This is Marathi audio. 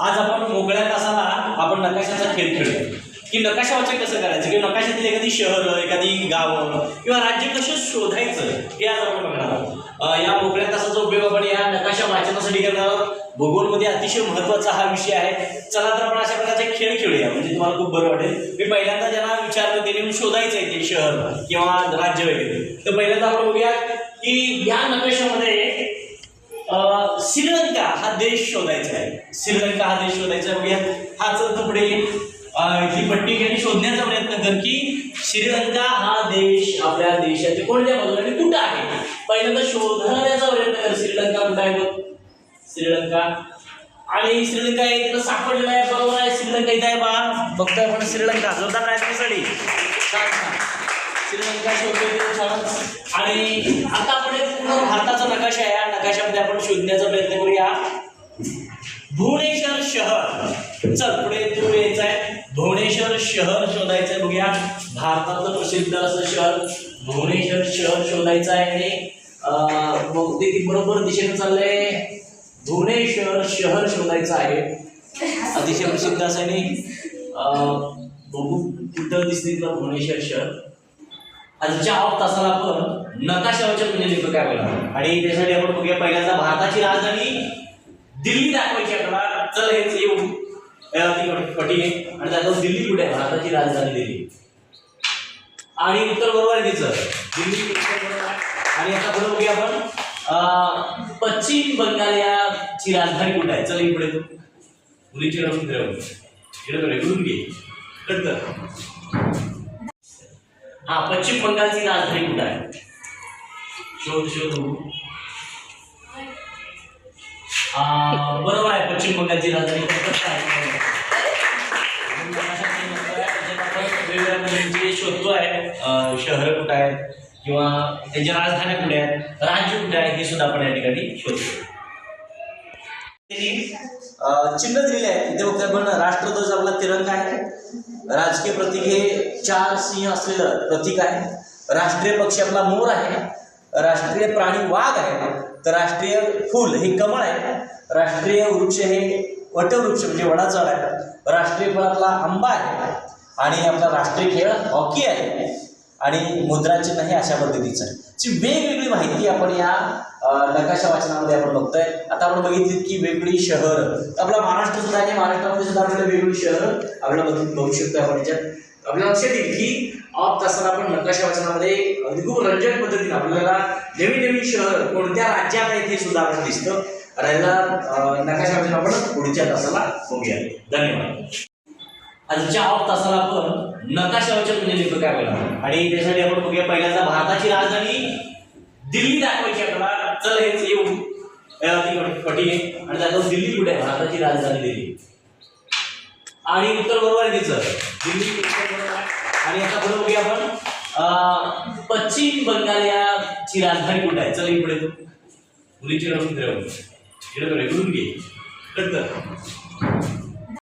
आज आपण मोकळ्या तासाला आपण नकाशाचा खेळ खेळूया की नकाशा वाचन कसं करायचं? किंवा नकाशातील एखादी शहरं एखादी गावं किंवा राज्य कसं शोधायचं हे आज आपण बघणार आहोत. या मोकळ्या तासाचा उपयोग आपण या नकाशा वाचनासाठी करणार आहोत. भूगोलमध्ये अतिशय महत्त्वाचा हा विषय आहे. चला तर आपण अशा प्रकारचे खेळ खेळूया. म्हणजे तुम्हाला खूप बरं वाटेल. मी पहिल्यांदा ज्यांना विचारलं त्याने शोधायचं आहे ते शहर किंवा राज्य वगैरे. तर पहिल्यांदा आपण बघूया की या नकाशामध्ये श्रीलंका हा देश शोधायचा आहे. श्रीलंका हा देश शोधायचा आहे. बघूया हा चल पुढे ही पट्टी घेणे शोधण्याचा प्रयत्न कर की श्रीलंका हा देश आपल्या देशाच्या कोणत्या बाजूला आणि कुठं आहे? पहिल्यांदा शोधण्याचा प्रयत्न कर. श्रीलंका कुठं आहे बघ? श्रीलंका. आणि श्रीलंका हे इथं सापडलेलं आहे. बरोबर आहे. श्रीलंका इथं आहे बा बघतोय आपण श्रीलंका. जोरदार प्रयत्नासाठी श्रीलंका आणि आता आपण एक पूर्ण भारताचा नकाशा आहे. या नकाशामध्ये आपण शोधण्याचा प्रयत्न करूया. भुवनेश्वर शहर. चल पुढे तू यायचं आहे भुवनेश्वर शहर शोधायचं आहे बघूया. भारतातलं प्रसिद्ध असं शहर भुवनेश्वर शहर शोधायचं आहे. आणि बहुतेक मग ते ती बरोबर दिशेने चाललंय. भुवनेश्वर शहर शोधायचं आहे. अतिशय प्रसिद्ध असं आणि बघू कुठं दिसते तुला भुवनेश्वर शहर? आजच्या ऑफ तासाला आपण नकाशावरच्या म्हणजे नेमकं काय बोला आणि त्यासाठी आपण बघूया पहिल्यांदा भारताची राजधानी दिल्ली दाखवायची आपल्याला चल हेच येऊ. पटी आणि दाखव दिल्ली कुठे आहे? भारताची राजधानी दिल्ली. आणि उत्तर बरोबर आहे तिचं. दिल्ली आणि आता पुढे बघूया आपण अं, पश्चिम बंगाल याची राजधानी कुठे आहे? चल इकडे पुढे तू मुलीची राहून इकडे घे. कट कर हा पश्चिम बंगालची राजधानी कुठं आहे? शोध शोधू. बरोबर आहे पश्चिम बंगालची राजधानी आहे. वेगवेगळ्या पद्धतीचे आहे. शहर कुठं आहेत किंवा त्यांच्या राजधान्या कुठे आहेत? राज्य कुठे आहे? हे सुद्धा आपण या ठिकाणी शोधतो. त्यांनी चिन्ह दिलेले आहे. इथे बघतोय आपण राष्ट्रध्वज आपला तिरंगा आहे. राजकीय प्रतीक हे चार सिंह असलेलं प्रतीक आहे. राष्ट्रीय पक्षी आपला मोर आहे. राष्ट्रीय प्राणी वाघ आहे. तर राष्ट्रीय फूल हे कमळ आहे. राष्ट्रीय वृक्ष हे वटवृक्ष म्हणजे वडाचं आहे. राष्ट्रीय फळ आपला आंबा आहे. आणि आपला राष्ट्रीय खेळ हॉकी आहे. आणि मुद्राचिन्ह हे अशा पद्धतीचं आहे. वेगवेगळी माहिती आपण या नकाशा वाचनामध्ये आपण बघतोय. आता आपण बघितली की वेगवेगळी शहर. आपला महाराष्ट्र सुद्धा आहे महाराष्ट्रामध्ये सुद्धा आपल्याला वेगवेगळी शहर आपल्याला बघू बघू शकतो आपण याच्यात. आपल्याला लक्षात येईल की ऑफ तासाला आपण नकाशा वाचनामध्ये अगदी खूप रंजक पद्धतीने आपल्याला नवीन नवीन शहर कोणत्या राज्यात आहेत हे सुद्धा आपल्याला दिसतं. अ, नकाशा वाचन आपण पुढच्या तासाला बघूया. धन्यवाद. आजच्या ऑफ तासाला आपण नकाशावरच्या म्हणजे नेमकं काय बोलणार? आणि त्यासाठी आपण बघूया पहिल्यांदा भारताची राजधानी दिल्ली दाखवायची आपल्याला. चल हेच येऊ अं, ती आणि दाखव दिल्ली कुठे आहे? भारताची राजधानी दिल्ली. आणि उत्तर बरोबर आहे तिचं. दिल्ली आणि आता बरोबर बघूया आपण. अं, पश्चिम बंगाल याची राजधानी कुठे आहे? चल इकडे पुढे तू. मुलीची राहून फिरव इकडे घे. कट कर.